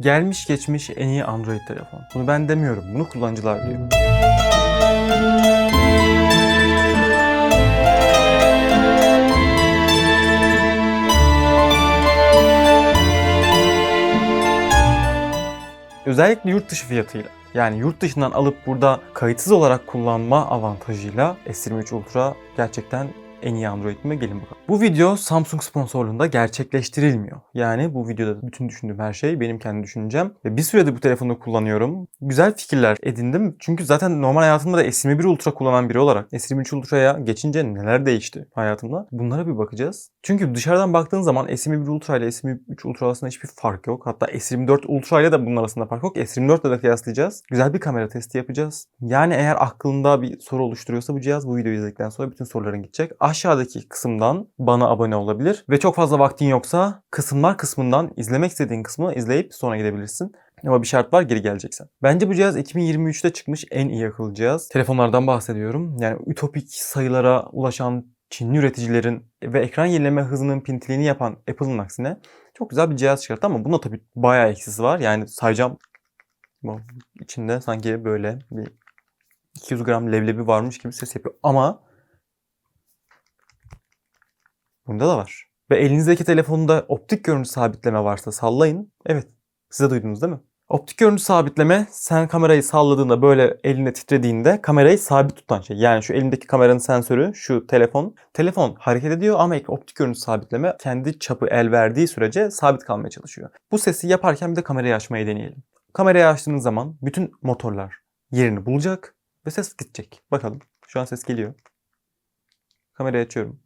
Gelmiş geçmiş en iyi Android telefon. Bunu ben demiyorum. Bunu kullanıcılar diyor. Özellikle yurt dışı fiyatıyla. Yani yurt dışından alıp burada kayıtsız olarak kullanma avantajıyla S23 Ultra gerçekten en iyi Android mi? Gelin bakalım. Bu video Samsung sponsorluğunda gerçekleştirilmiyor. Yani bu videoda bütün düşündüğüm her şey benim kendi düşüncem. Ve bir süredir bu telefonu kullanıyorum. Güzel fikirler edindim. Çünkü zaten normal hayatımda da S21 Ultra kullanan biri olarak S23 Ultra'ya geçince neler değişti hayatımda? Bunlara bir bakacağız. Çünkü dışarıdan baktığın zaman S21 Ultra ile S23 Ultra arasında hiçbir fark yok. Hatta S24 Ultra ile de bunun arasında fark yok. S24 ile de kıyaslayacağız. Güzel bir kamera testi yapacağız. Yani eğer aklında bir soru oluşturuyorsa bu cihaz bu videoyu izledikten sonra bütün soruların gidecek. Aşağıdaki kısımdan bana abone olabilir. Ve çok fazla vaktin yoksa kısımlar kısmından izlemek istediğin kısmı izleyip sonra gidebilirsin. Ama bir şart var geri geleceksen. Bence bu cihaz 2023'te çıkmış en iyi akıllı cihaz. Telefonlardan bahsediyorum. Yani ütopik sayılara ulaşan Çinli üreticilerin ve ekran yenileme hızının pintiliğini yapan Apple'ın aksine çok güzel bir cihaz çıkarttı ama bunda tabii bayağı eksisi var. Yani sayacağım içinde sanki böyle bir 200 gram leblebi varmış gibi ses yapıyor. Ama bunda da var. Ve elinizdeki telefonda optik görüntü sabitleme varsa sallayın. Evet. Size duydunuz değil mi? Optik görüntü sabitleme sen kamerayı salladığında böyle elinde titrediğinde kamerayı sabit tutan şey. Yani şu elindeki kameranın sensörü şu telefon. Telefon hareket ediyor ama optik görüntü sabitleme kendi çapı el verdiği sürece sabit kalmaya çalışıyor. Bu sesi yaparken bir de kamerayı açmayı deneyelim. Kamerayı açtığınız zaman bütün motorlar yerini bulacak ve ses gidecek. Bakalım. Şu an ses geliyor. Kamerayı açıyorum.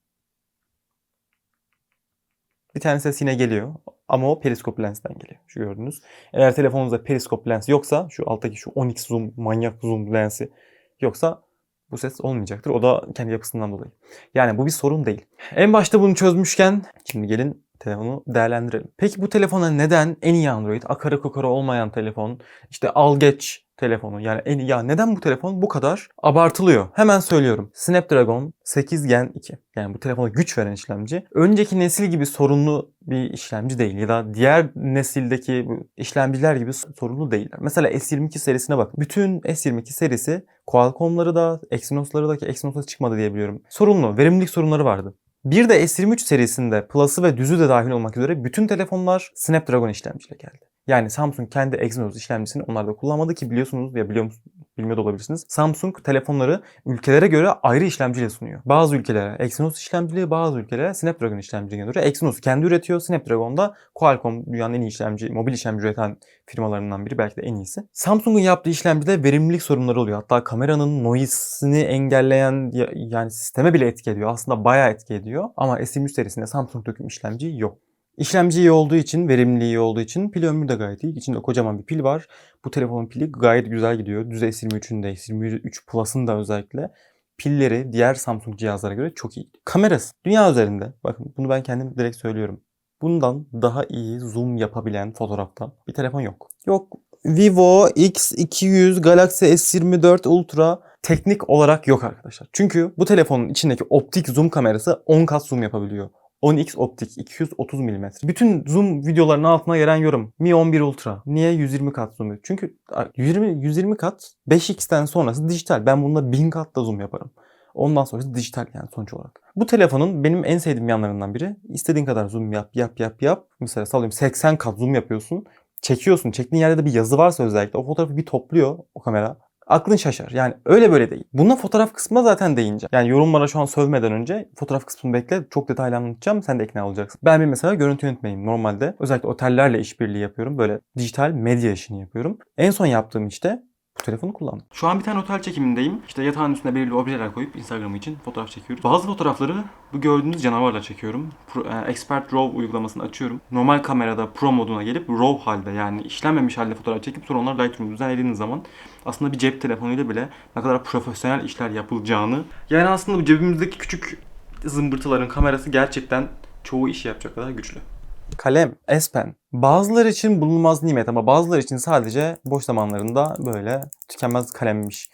Bir tane ses yine geliyor. Ama o periskop lensten geliyor. Şu gördüğünüz. Eğer telefonunuzda periskop lens yoksa şu alttaki şu 10x zoom manyak zoom lensi yoksa bu ses olmayacaktır. O da kendi yapısından dolayı. Yani bu bir sorun değil. En başta bunu çözmüşken şimdi gelin telefonu değerlendirelim. Peki bu telefona neden en iyi Android, akarı kokarı olmayan telefon, işte al geç telefonu yani en ya neden bu telefon bu kadar abartılıyor? Hemen söylüyorum. Snapdragon 8 Gen 2. Yani bu telefona güç veren işlemci. Önceki nesil gibi sorunlu bir işlemci değil ya da diğer nesildeki işlemciler gibi sorunlu değiller. Mesela S22 serisine bak. Bütün S22 serisi Qualcomm'ları da Exynos'ları da ki Exynos'a çıkmadı diye biliyorum. Sorunlu, verimlilik sorunları vardı. Bir de S23 serisinde Plus'ı ve düzü de dahil olmak üzere bütün telefonlar Snapdragon işlemciyle geldi. Yani Samsung kendi Exynos işlemcisini onlarda kullanmadı ki biliyorsunuz ya biliyor musunuz, bilmiyor da olabilirsiniz. Samsung telefonları ülkelere göre ayrı işlemciyle sunuyor. Bazı ülkelere Exynos işlemcili, bazı ülkelere Snapdragon işlemciliğine göre Exynos kendi üretiyor. Snapdragon da Qualcomm dünyanın en iyi işlemci, mobil işlemci üreten firmalarından biri belki de en iyisi. Samsung'un yaptığı işlemcide verimlilik sorunları oluyor. Hatta kameranın noise'ini engelleyen ya- yani sisteme bile etki ediyor. Aslında bayağı etki ediyor. Ama S23 serisinde Samsung döküm işlemci yok. İşlemci iyi olduğu için, verimliliği iyi olduğu için pil ömrü de gayet iyi. İçinde kocaman bir pil var. Bu telefonun pili gayet güzel gidiyor. Düz S23'ün de, S23 Plus'ın da özellikle pilleri diğer Samsung cihazlara göre çok iyi. Kamerası dünya üzerinde, bakın bunu ben kendim direkt söylüyorum. Bundan daha iyi zoom yapabilen fotoğrafta bir telefon yok. Yok Vivo X200 Galaxy S24 Ultra teknik olarak yok arkadaşlar. Çünkü bu telefonun içindeki optik zoom kamerası 10 kat zoom yapabiliyor. 10x optik 230 mm. Bütün zoom videolarının altına gelen yorum. Mi 11 Ultra. Niye 120 kat zoom? Çünkü 120 120 kat 5x'ten sonrası dijital. Ben bunda 1000 kat da zoom yaparım. Ondan sonrası dijital yani sonuç olarak. Bu telefonun benim en sevdiğim yanlarından biri. İstediğin kadar zoom yap yap yap yap. Mesela sallıyorum 80 kat zoom yapıyorsun. Çekiyorsun. Çektiğin yerde de bir yazı varsa özellikle o fotoğrafı bir topluyor o kamera. Aklın şaşar. Yani öyle böyle değil. Buna fotoğraf kısmına zaten değince. Yani yorumlara şu an sövmeden önce fotoğraf kısmını bekle. Çok detaylı anlatacağım. Sen de ikna olacaksın. Ben bir mesela görüntü yönetmeniyim normalde. Özellikle otellerle işbirliği yapıyorum. Böyle dijital medya işini yapıyorum. En son yaptığım işte bu telefonu kullandım. Şu an bir tane otel çekimindeyim. İşte yatağın üstüne belirli objeler koyup Instagram için fotoğraf çekiyoruz. Bazı fotoğrafları bu gördüğünüz canavarla çekiyorum. Pro, e, Expert RAW uygulamasını açıyorum. Normal kamerada Pro moduna gelip RAW halde yani işlenmemiş halde fotoğraf çekip sonra onları Lightroom'da düzenlediğiniz zaman aslında bir cep telefonuyla bile ne kadar profesyonel işler yapılacağını yani aslında bu cebimizdeki küçük zımbırtıların kamerası gerçekten çoğu işi yapacak kadar güçlü. Kalem, S Pen. Bazıları için bulunmaz nimet ama bazıları için sadece boş zamanlarında böyle tükenmez kalemmiş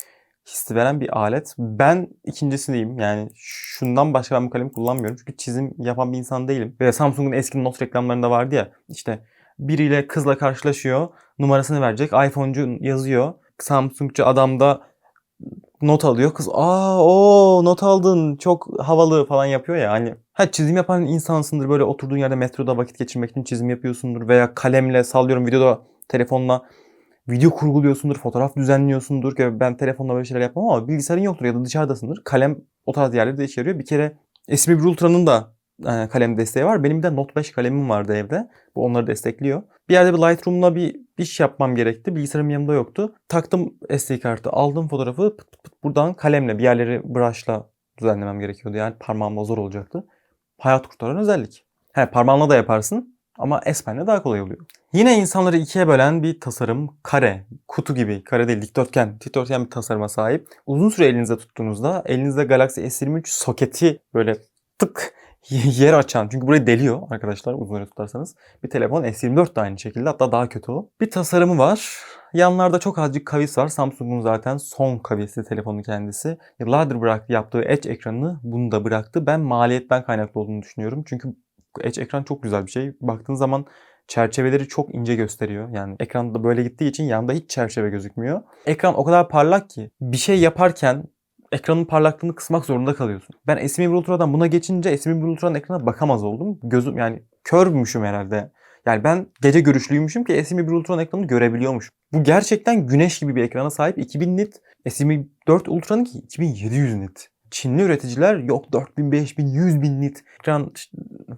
hissi veren bir alet. Ben ikincisindeyim. Yani şundan başka ben bu kalemi kullanmıyorum. Çünkü çizim yapan bir insan değilim. Ve Samsung'un eski Note reklamlarında vardı ya işte biriyle kızla karşılaşıyor. Numarasını verecek. iPhone'cu yazıyor. Samsung'cu adam da not alıyor. Kız aa o not aldın çok havalı falan yapıyor ya hani. Ha çizim yapan insansındır böyle oturduğun yerde metroda vakit geçirmek için çizim yapıyorsundur veya kalemle sallıyorum videoda telefonla video kurguluyorsundur, fotoğraf düzenliyorsundur. ki Ben telefonla böyle şeyler yapmam ama bilgisayarın yoktur ya da dışarıdasındır. Kalem o tarz yerlerde de işe yarıyor. Bir kere S21 Ultra'nın da kalem desteği var. Benim de Note 5 kalemim vardı evde. Bu onları destekliyor. Bir yerde bir Lightroom'la bir iş yapmam gerekti. Bilgisayarım yanımda yoktu. Taktım SD kartı, aldım fotoğrafı pıt pıt buradan kalemle bir yerleri brush'la düzenlemem gerekiyordu. Yani parmağımla zor olacaktı. Hayat kurtaran özellik. He parmağınla da yaparsın ama S Pen'le daha kolay oluyor. Yine insanları ikiye bölen bir tasarım kare, kutu gibi, kare değil dikdörtgen, dikdörtgen bir tasarıma sahip. Uzun süre elinize tuttuğunuzda elinizde Galaxy S23 soketi böyle tık yer açan çünkü burayı deliyor arkadaşlar uzun süre tutarsanız. Bir telefon S24 de aynı şekilde hatta daha kötü o. Bir tasarımı var. Yanlarda çok azıcık kavis var. Samsung'un zaten son kavisli telefonu kendisi. Yıllardır bıraktı yaptığı Edge ekranını bunu da bıraktı. Ben maliyetten kaynaklı olduğunu düşünüyorum. Çünkü Edge ekran çok güzel bir şey. Baktığın zaman çerçeveleri çok ince gösteriyor. Yani ekranda böyle gittiği için yanda hiç çerçeve gözükmüyor. Ekran o kadar parlak ki bir şey yaparken ekranın parlaklığını kısmak zorunda kalıyorsun. Ben S21 Ultra'dan buna geçince S21 Ultra'nın ekrana bakamaz oldum. Gözüm yani körmüşüm herhalde. Yani ben gece görüşlüymüşüm ki S21 Ultra'nın ekranını görebiliyormuş. Bu gerçekten güneş gibi bir ekrana sahip 2000 nit. S24 Ultra'nın ki 2700 nit. Çinli üreticiler yok 4000, 5000, 100 bin nit ekran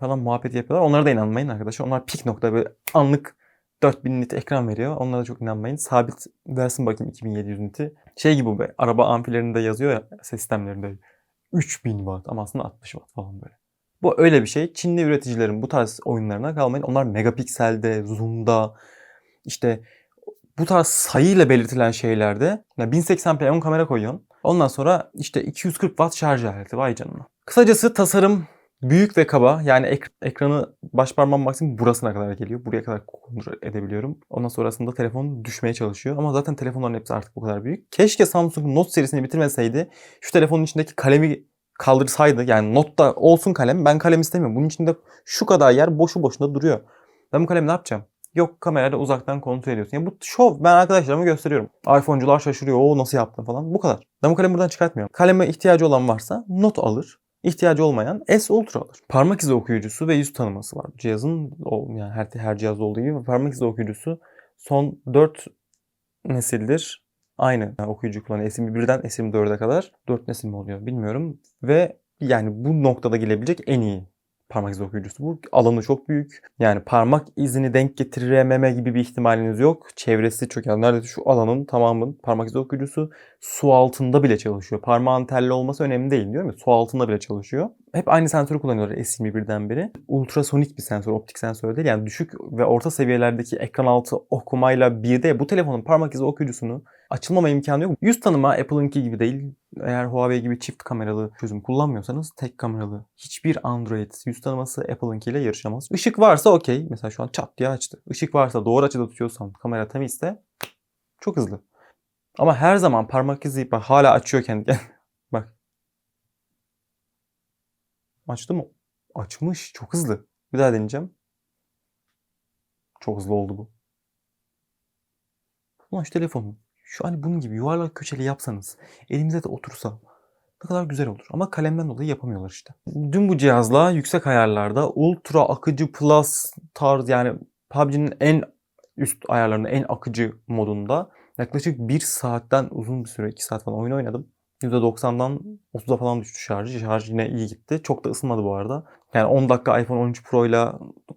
falan muhabbeti yapıyorlar. Onlara da inanmayın arkadaşlar. Onlar pik nokta böyle anlık 4000 nit ekran veriyor. Onlara çok inanmayın. Sabit versin bakayım 2700 niti. Şey gibi be. Araba amfilerinde yazıyor ya sistemlerinde. 3000 watt ama aslında 60 watt falan böyle. Bu öyle bir şey. Çinli üreticilerin bu tarz oyunlarına kalmayın. Onlar megapikselde, zoom'da, işte bu tarz sayıyla belirtilen şeylerde yani 1080p 10 kamera koyuyorsun. Ondan sonra işte 240 watt şarj aleti vay canına. Kısacası tasarım büyük ve kaba. Yani ek- ekranı baş parmağım maksimum burasına kadar geliyor. Buraya kadar kontrol edebiliyorum. Ondan sonrasında telefon düşmeye çalışıyor. Ama zaten telefonların hepsi artık bu kadar büyük. Keşke Samsung Note serisini bitirmeseydi. Şu telefonun içindeki kalemi kaldırsaydı. Yani Note'da olsun kalem. Ben kalem istemiyorum. Bunun içinde şu kadar yer boşu boşuna duruyor. Ben bu kalemi ne yapacağım? Yok kamerayla uzaktan kontrol ediyorsun. Yani bu şov. Ben arkadaşlarıma gösteriyorum. iPhone'cular şaşırıyor. O nasıl yaptın falan. Bu kadar. Ben bu kalemi buradan çıkartmıyorum. Kaleme ihtiyacı olan varsa not alır. İhtiyacı olmayan S Ultra alır. Parmak izi okuyucusu ve yüz tanıması var. Cihazın yani her her cihazda olduğu gibi parmak izi okuyucusu son 4 nesildir aynı okuyucu kullanıyor. S21'den S24'e kadar 4 nesil mi oluyor bilmiyorum. Ve yani bu noktada gelebilecek en iyi parmak izi okuyucusu. Bu alanı çok büyük. Yani parmak izini denk getirememe gibi bir ihtimaliniz yok. Çevresi çok yani neredeyse şu alanın tamamının parmak izi okuyucusu su altında bile çalışıyor. Parmağın telli olması önemli değil diyorum ya. Su altında bile çalışıyor. Hep aynı sensörü kullanıyorlar S21'den beri. Ultrasonik bir sensör, optik sensör değil. Yani düşük ve orta seviyelerdeki ekran altı okumayla bir de bu telefonun parmak izi okuyucusunu açılmama imkanı yok. Yüz tanıma Apple'ınki gibi değil. Eğer Huawei gibi çift kameralı çözüm kullanmıyorsanız tek kameralı hiçbir Android yüz tanıması Apple'ınkiyle yarışamaz. Işık varsa okey. Mesela şu an çat diye açtı. Işık varsa doğru açıda tutuyorsan kamera temizse çok hızlı. Ama her zaman parmak izi bak hala açıyor kendi bak. Açtı mı? Açmış. Çok hızlı. Bir daha deneyeceğim. Çok hızlı oldu bu. Ulan şu telefonu şu hani bunun gibi yuvarlak köşeli yapsanız elimize de otursa ne kadar güzel olur. Ama kalemden dolayı yapamıyorlar işte. Dün bu cihazla yüksek ayarlarda ultra akıcı plus tarz yani PUBG'nin en üst ayarlarında en akıcı modunda yaklaşık 1 saatten uzun bir süre 2 saat falan oyun oynadım. %90'dan 30'a falan düştü şarjı. Şarj yine iyi gitti. Çok da ısınmadı bu arada. Yani 10 dakika iPhone 13 Pro ile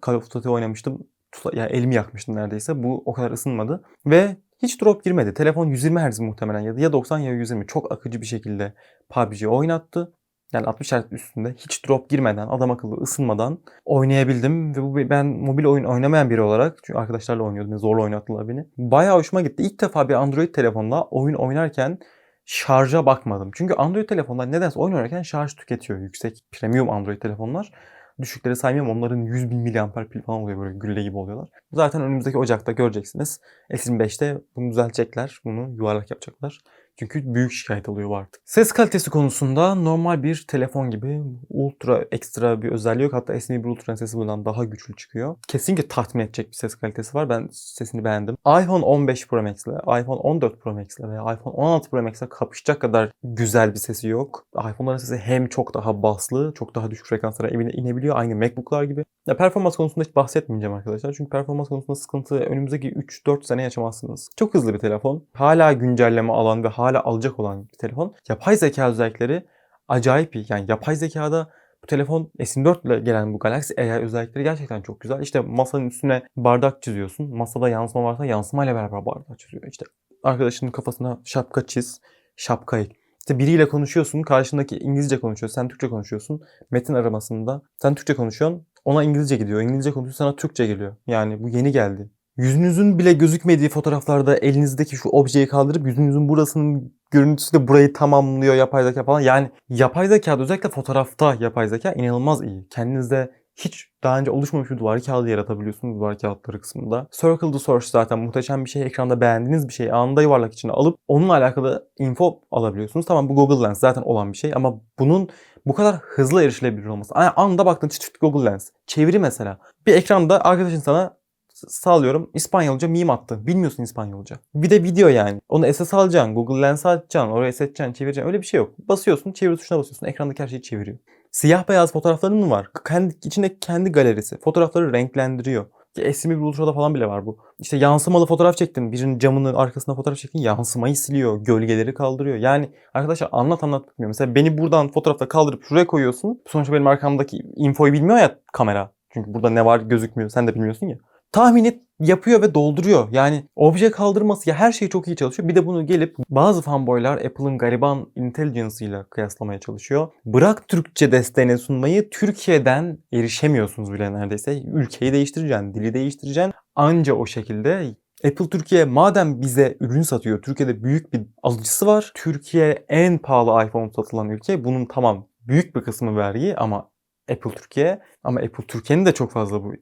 Call of Duty oynamıştım. Yani elimi yakmıştım neredeyse. Bu o kadar ısınmadı. Ve hiç drop girmedi. Telefon 120 Hz muhtemelen ya ya 90 ya 120 çok akıcı bir şekilde PUBG oynattı. Yani 60 Hz üstünde hiç drop girmeden, adam akıllı ısınmadan oynayabildim. Ve bu ben mobil oyun oynamayan biri olarak, çünkü arkadaşlarla oynuyordum, zorla oynattılar beni. Bayağı hoşuma gitti. İlk defa bir Android telefonla oyun oynarken şarja bakmadım. Çünkü Android telefonlar nedense oyun oynarken şarj tüketiyor. Yüksek premium Android telefonlar. Düşükleri saymıyorum. Onların 100 bin miliamper pil falan oluyor böyle gülle gibi oluyorlar. Zaten önümüzdeki Ocak'ta göreceksiniz. S25'te bunu düzeltecekler. Bunu yuvarlak yapacaklar. Çünkü büyük şikayet alıyor bu artık. Ses kalitesi konusunda normal bir telefon gibi ultra ekstra bir özelliği yok. Hatta S21 Ultra'nın sesi bundan daha güçlü çıkıyor. Kesinlikle tatmin edecek bir ses kalitesi var. Ben sesini beğendim. iPhone 15 Pro Max ile, iPhone 14 Pro Max ile veya iPhone 16 Pro Max ile kapışacak kadar güzel bir sesi yok. iPhone'ların sesi hem çok daha baslı, çok daha düşük frekanslara inebiliyor. Aynı MacBook'lar gibi. Ya performans konusunda hiç bahsetmeyeceğim arkadaşlar. Çünkü performans konusunda sıkıntı önümüzdeki 3-4 sene yaşamazsınız. Çok hızlı bir telefon. Hala güncelleme alan ve hala alacak olan bir telefon. Yapay zeka özellikleri acayip iyi. Yani yapay zekada bu telefon S24 ile gelen bu Galaxy AI özellikleri gerçekten çok güzel. İşte masanın üstüne bardak çiziyorsun. Masada yansıma varsa yansımayla beraber bardak çiziyor. İşte arkadaşının kafasına şapka çiz, şapkayı. İşte biriyle konuşuyorsun, karşındaki İngilizce konuşuyor, sen Türkçe konuşuyorsun. Metin aramasında sen Türkçe konuşuyorsun, ona İngilizce gidiyor. İngilizce konuşuyor, sana Türkçe geliyor. Yani bu yeni geldi. Yüzünüzün bile gözükmediği fotoğraflarda elinizdeki şu objeyi kaldırıp yüzünüzün burasının görüntüsü de burayı tamamlıyor yapay zeka falan. Yani yapay zeka özellikle fotoğrafta yapay zeka inanılmaz iyi. Kendinizde hiç daha önce oluşmamış bir duvar kağıdı yaratabiliyorsunuz duvar kağıtları kısmında. Circle to Search zaten muhteşem bir şey. Ekranda beğendiğiniz bir şeyi anında yuvarlak içine alıp onunla alakalı info alabiliyorsunuz. Tamam bu Google Lens zaten olan bir şey ama bunun bu kadar hızlı erişilebilir olması. Yani anında baktın çıt çıt Google Lens. Çeviri mesela. Bir ekranda arkadaşın sana sağlıyorum İspanyolca meme attı. Bilmiyorsun İspanyolca. Bir de video yani. Onu SS alacaksın. Google Lens açacaksın. Oraya seçeceksin, çevireceksin. Öyle bir şey yok. Basıyorsun, çeviri tuşuna basıyorsun. Ekrandaki her şeyi çeviriyor. Siyah beyaz fotoğrafların mı var? Kendi, içinde kendi galerisi. Fotoğrafları renklendiriyor. Ki S21 Ultra'da falan bile var bu. İşte yansımalı fotoğraf çektin. Birinin camının arkasına fotoğraf çektin. Yansımayı siliyor. Gölgeleri kaldırıyor. Yani arkadaşlar anlat anlat bitmiyor. Mesela beni buradan fotoğrafta kaldırıp şuraya koyuyorsun. Sonuçta benim arkamdaki infoyu bilmiyor ya kamera. Çünkü burada ne var gözükmüyor. Sen de bilmiyorsun ya tahmini yapıyor ve dolduruyor. Yani obje kaldırması ya her şey çok iyi çalışıyor. Bir de bunu gelip bazı fanboylar Apple'ın gariban intelligence ile kıyaslamaya çalışıyor. Bırak Türkçe desteğini sunmayı Türkiye'den erişemiyorsunuz bile neredeyse. Ülkeyi değiştireceksin, dili değiştireceksin. Anca o şekilde Apple Türkiye madem bize ürün satıyor, Türkiye'de büyük bir alıcısı var. Türkiye en pahalı iPhone satılan ülke. Bunun tamam büyük bir kısmı vergi ama Apple Türkiye ama Apple Türkiye'nin de çok fazla bu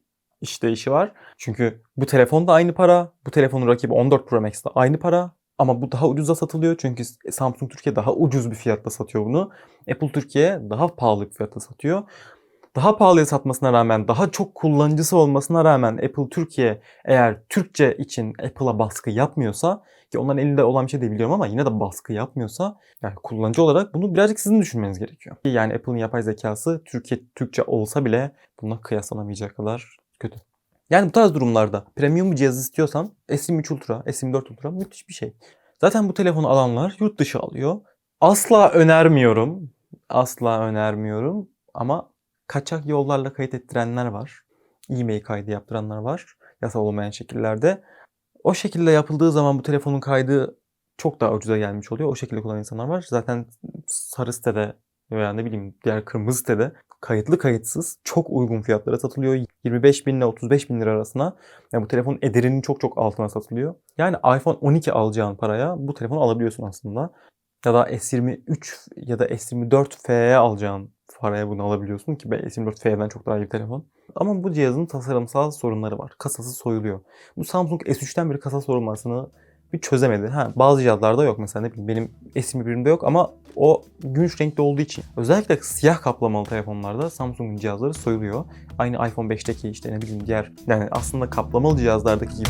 işleyişi var. Çünkü bu telefon da aynı para. Bu telefonun rakibi 14 Pro Max da aynı para. Ama bu daha ucuza satılıyor. Çünkü Samsung Türkiye daha ucuz bir fiyatta satıyor bunu. Apple Türkiye daha pahalı bir fiyatta satıyor. Daha pahalıya satmasına rağmen, daha çok kullanıcısı olmasına rağmen Apple Türkiye eğer Türkçe için Apple'a baskı yapmıyorsa ki onların elinde olan bir şey de biliyorum ama yine de baskı yapmıyorsa yani kullanıcı olarak bunu birazcık sizin düşünmeniz gerekiyor. Yani Apple'ın yapay zekası Türkiye Türkçe olsa bile buna kıyaslanamayacak kadar kötü. Yani bu tarz durumlarda premium bir cihaz istiyorsan S23 Ultra, S24 Ultra müthiş bir şey. Zaten bu telefonu alanlar yurt dışı alıyor. Asla önermiyorum. Asla önermiyorum. Ama kaçak yollarla kayıt ettirenler var. E-mail kaydı yaptıranlar var. Yasal olmayan şekillerde. O şekilde yapıldığı zaman bu telefonun kaydı çok daha ucuza gelmiş oluyor. O şekilde kullanan insanlar var. Zaten sarı sitede veya ne bileyim diğer kırmızı sitede kayıtlı kayıtsız çok uygun fiyatlara satılıyor. 25 bin ile 35 bin lira arasına. Yani bu telefon ederinin çok çok altına satılıyor. Yani iPhone 12 alacağın paraya bu telefonu alabiliyorsun aslında. Ya da S23 ya da S24 FE alacağın paraya bunu alabiliyorsun ki S24 FE'den çok daha iyi bir telefon. Ama bu cihazın tasarımsal sorunları var. Kasası soyuluyor. Bu Samsung S3'ten beri kasa sorulmasını bir çözemedi. Ha, bazı cihazlarda yok mesela ne bileyim benim S21'imde yok ama o gümüş renkli olduğu için. Özellikle siyah kaplamalı telefonlarda Samsung'un cihazları soyuluyor. Aynı iPhone 5'teki işte ne bileyim diğer yani aslında kaplamalı cihazlardaki gibi.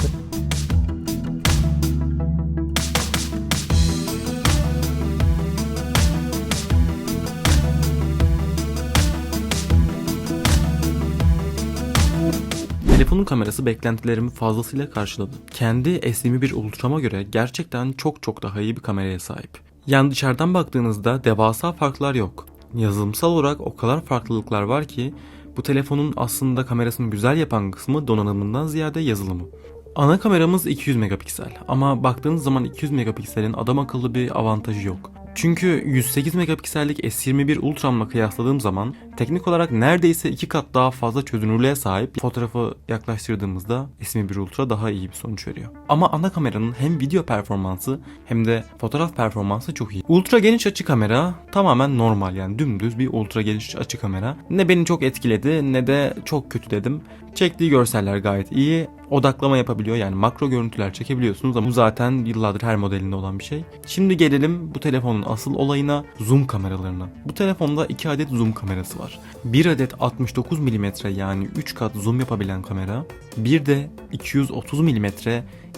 Telefonun kamerası beklentilerimi fazlasıyla karşıladı. Kendi S21 Ultra'ma göre gerçekten çok çok daha iyi bir kameraya sahip. Yani dışarıdan baktığınızda devasa farklar yok. Yazılımsal olarak o kadar farklılıklar var ki bu telefonun aslında kamerasını güzel yapan kısmı donanımından ziyade yazılımı. Ana kameramız 200 megapiksel ama baktığınız zaman 200 megapikselin adam akıllı bir avantajı yok. Çünkü 108 megapiksellik S21 Ultra'mla kıyasladığım zaman teknik olarak neredeyse iki kat daha fazla çözünürlüğe sahip fotoğrafı yaklaştırdığımızda S21 Ultra daha iyi bir sonuç veriyor. Ama ana kameranın hem video performansı hem de fotoğraf performansı çok iyi. Ultra geniş açı kamera tamamen normal yani dümdüz bir ultra geniş açı kamera. Ne beni çok etkiledi ne de çok kötü dedim. Çektiği görseller gayet iyi Odaklama yapabiliyor yani makro görüntüler çekebiliyorsunuz ama bu zaten yıllardır her modelinde olan bir şey. Şimdi gelelim bu telefonun asıl olayına zoom kameralarına. Bu telefonda 2 adet zoom kamerası var. 1 adet 69 mm yani 3 kat zoom yapabilen kamera. Bir de 230 mm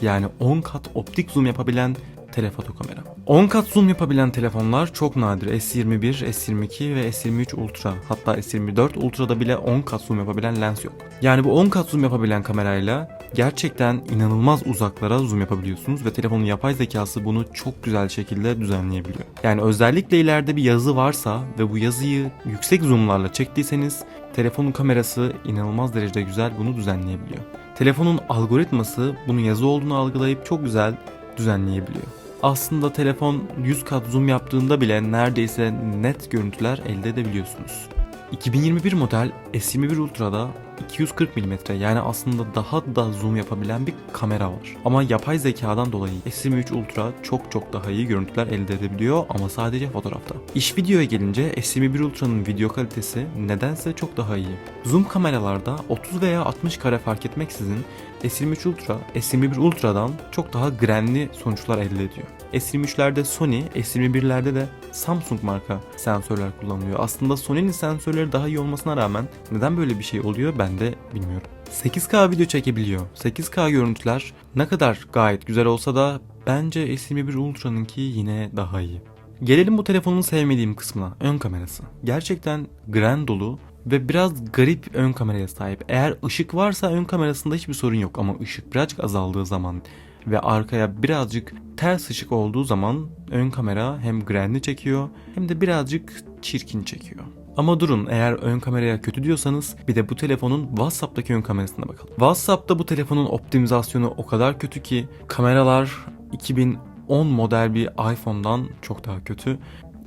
yani 10 kat optik zoom yapabilen telefoto kamera. 10 kat zoom yapabilen telefonlar çok nadir. S21, S22 ve S23 Ultra hatta S24 Ultra'da bile 10 kat zoom yapabilen lens yok. Yani bu 10 kat zoom yapabilen kamerayla gerçekten inanılmaz uzaklara zoom yapabiliyorsunuz ve telefonun yapay zekası bunu çok güzel şekilde düzenleyebiliyor. Yani özellikle ileride bir yazı varsa ve bu yazıyı yüksek zoomlarla çektiyseniz telefonun kamerası inanılmaz derecede güzel bunu düzenleyebiliyor. Telefonun algoritması bunun yazı olduğunu algılayıp çok güzel düzenleyebiliyor. Aslında telefon 100 kat zoom yaptığında bile neredeyse net görüntüler elde edebiliyorsunuz. 2021 model S21 Ultra'da 240 mm yani aslında daha da zoom yapabilen bir kamera var. Ama yapay zekadan dolayı S23 Ultra çok çok daha iyi görüntüler elde edebiliyor ama sadece fotoğrafta. İş videoya gelince S21 Ultra'nın video kalitesi nedense çok daha iyi. Zoom kameralarda 30 veya 60 kare fark etmeksizin S23 Ultra, S21 Ultra'dan çok daha grenli sonuçlar elde ediyor. S23'lerde Sony, S21'lerde de Samsung marka sensörler kullanılıyor. Aslında Sony'nin sensörleri daha iyi olmasına rağmen neden böyle bir şey oluyor ben de bilmiyorum. 8K video çekebiliyor. 8K görüntüler ne kadar gayet güzel olsa da bence S21 Ultra'nınki yine daha iyi. Gelelim bu telefonun sevmediğim kısmına, ön kamerası. Gerçekten gren dolu ve biraz garip ön kameraya sahip. Eğer ışık varsa ön kamerasında hiçbir sorun yok ama ışık birazcık azaldığı zaman ve arkaya birazcık ters ışık olduğu zaman ön kamera hem grenli çekiyor hem de birazcık çirkin çekiyor. Ama durun eğer ön kameraya kötü diyorsanız bir de bu telefonun WhatsApp'taki ön kamerasına bakalım. WhatsApp'ta bu telefonun optimizasyonu o kadar kötü ki kameralar 2010 model bir iPhone'dan çok daha kötü.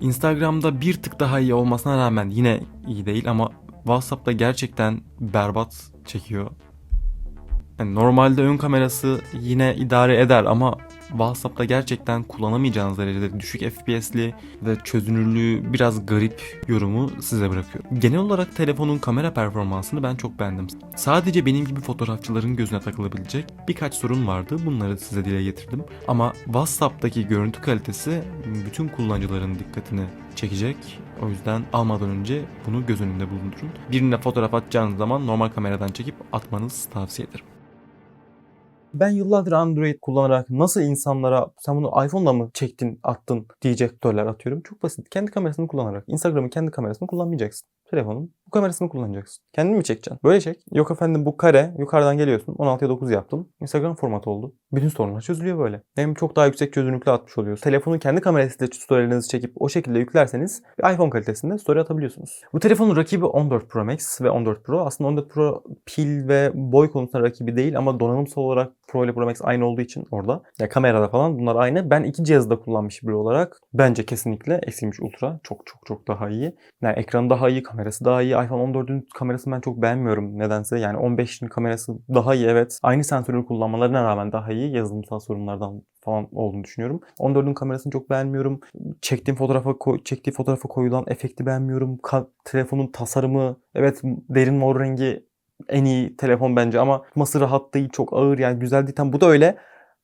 Instagram'da bir tık daha iyi olmasına rağmen yine iyi değil ama WhatsApp'ta gerçekten berbat çekiyor. Yani normalde ön kamerası yine idare eder ama WhatsApp'ta gerçekten kullanamayacağınız derecede düşük FPS'li ve çözünürlüğü biraz garip yorumu size bırakıyorum. Genel olarak telefonun kamera performansını ben çok beğendim. Sadece benim gibi fotoğrafçıların gözüne takılabilecek birkaç sorun vardı. Bunları size dile getirdim. Ama WhatsApp'taki görüntü kalitesi bütün kullanıcıların dikkatini çekecek. O yüzden almadan önce bunu göz önünde bulundurun. Birine fotoğraf atacağınız zaman normal kameradan çekip atmanızı tavsiye ederim. Ben yıllardır Android kullanarak nasıl insanlara sen bunu iPhone'la mı çektin, attın diyecekler atıyorum. Çok basit. Kendi kamerasını kullanarak. Instagram'ın kendi kamerasını kullanmayacaksın. Telefonun bu kamerasını kullanacaksın. Kendin mi çekeceksin? Böyle çek. Yok efendim bu kare yukarıdan geliyorsun. 16'ya 9 yaptım. Instagram formatı oldu. Bütün sorunlar çözülüyor böyle. Hem çok daha yüksek çözünürlükle atmış oluyorsun. Telefonun kendi kamerasıyla storylerinizi çekip o şekilde yüklerseniz bir iPhone kalitesinde story atabiliyorsunuz. Bu telefonun rakibi 14 Pro Max ve 14 Pro. Aslında 14 Pro pil ve boy konusunda rakibi değil ama donanımsal olarak Pro ile Pro Max aynı olduğu için orada. Ya kamerada falan bunlar aynı. Ben iki cihazı da kullanmış biri olarak bence kesinlikle S23 Ultra çok çok çok daha iyi. Yani ekranı daha iyi, kamerası daha iyi. iPhone 14'ün kamerasını ben çok beğenmiyorum nedense. Yani 15'in kamerası daha iyi evet. Aynı sensörü kullanmalarına rağmen daha iyi. Yazılımsal sorunlardan falan olduğunu düşünüyorum. 14'ün kamerasını çok beğenmiyorum. Çektiğim fotoğrafa çektiği fotoğrafa koyulan efekti beğenmiyorum. Ka- telefonun tasarımı evet derin mor rengi en iyi telefon bence ama tutması rahat değil, çok ağır yani güzel değil. Tam bu da öyle.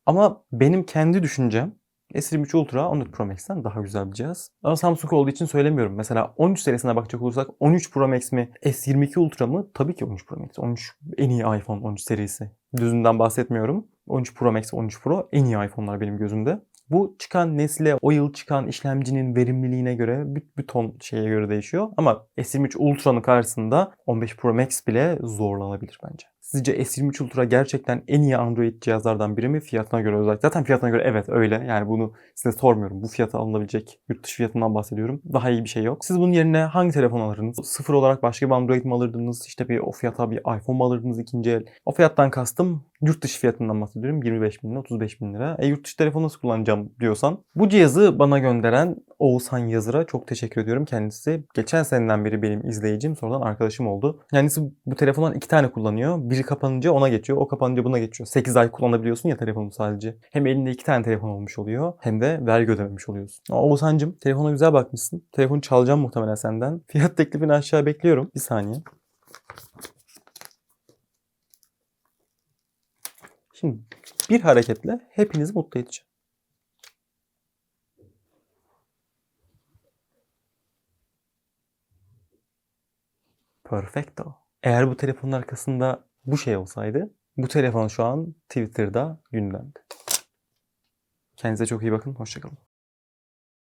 Ama benim kendi düşüncem S23 Ultra 14 Pro Max'ten daha güzel bir cihaz. Ama Samsung olduğu için söylemiyorum. Mesela 13 serisine bakacak olursak 13 Pro Max mi S22 Ultra mı? Tabii ki 13 Pro Max. 13 en iyi iPhone 13 serisi. Düzünden bahsetmiyorum. 13 Pro Max, 13 Pro en iyi iPhone'lar benim gözümde. Bu çıkan nesle, o yıl çıkan işlemcinin verimliliğine göre bir, bir ton şeye göre değişiyor. Ama S23 Ultra'nın karşısında 15 Pro Max bile zorlanabilir bence. Sizce S23 Ultra gerçekten en iyi Android cihazlardan biri mi? Fiyatına göre özellikle. Zaten fiyatına göre evet öyle. Yani bunu size sormuyorum. Bu fiyata alınabilecek yurt dışı fiyatından bahsediyorum. Daha iyi bir şey yok. Siz bunun yerine hangi telefon alırdınız? Sıfır olarak başka bir Android mi alırdınız? İşte bir o fiyata bir iPhone mu alırdınız ikinci el? O fiyattan kastım yurt dışı fiyatından bahsediyorum. 25 bin lira, 35 bin lira. E yurt dışı telefonu nasıl kullanacağım diyorsan. Bu cihazı bana gönderen Oğuzhan Yazır'a çok teşekkür ediyorum. Kendisi geçen seneden beri benim izleyicim. Sonradan arkadaşım oldu. Kendisi bu telefondan iki tane kullanıyor. Biri kapanınca ona geçiyor. O kapanınca buna geçiyor. 8 ay kullanabiliyorsun ya telefonu sadece. Hem elinde iki tane telefon olmuş oluyor. Hem de vergi ödememiş oluyorsun. Oğuzhan'cım telefona güzel bakmışsın. Telefonu çalacağım muhtemelen senden. Fiyat teklifini aşağı bekliyorum. Bir saniye. Şimdi bir hareketle hepinizi mutlu edeceğim. Perfecto. Eğer bu telefonun arkasında bu şey olsaydı bu telefon şu an Twitter'da gündemde. Kendinize çok iyi bakın. Hoşçakalın.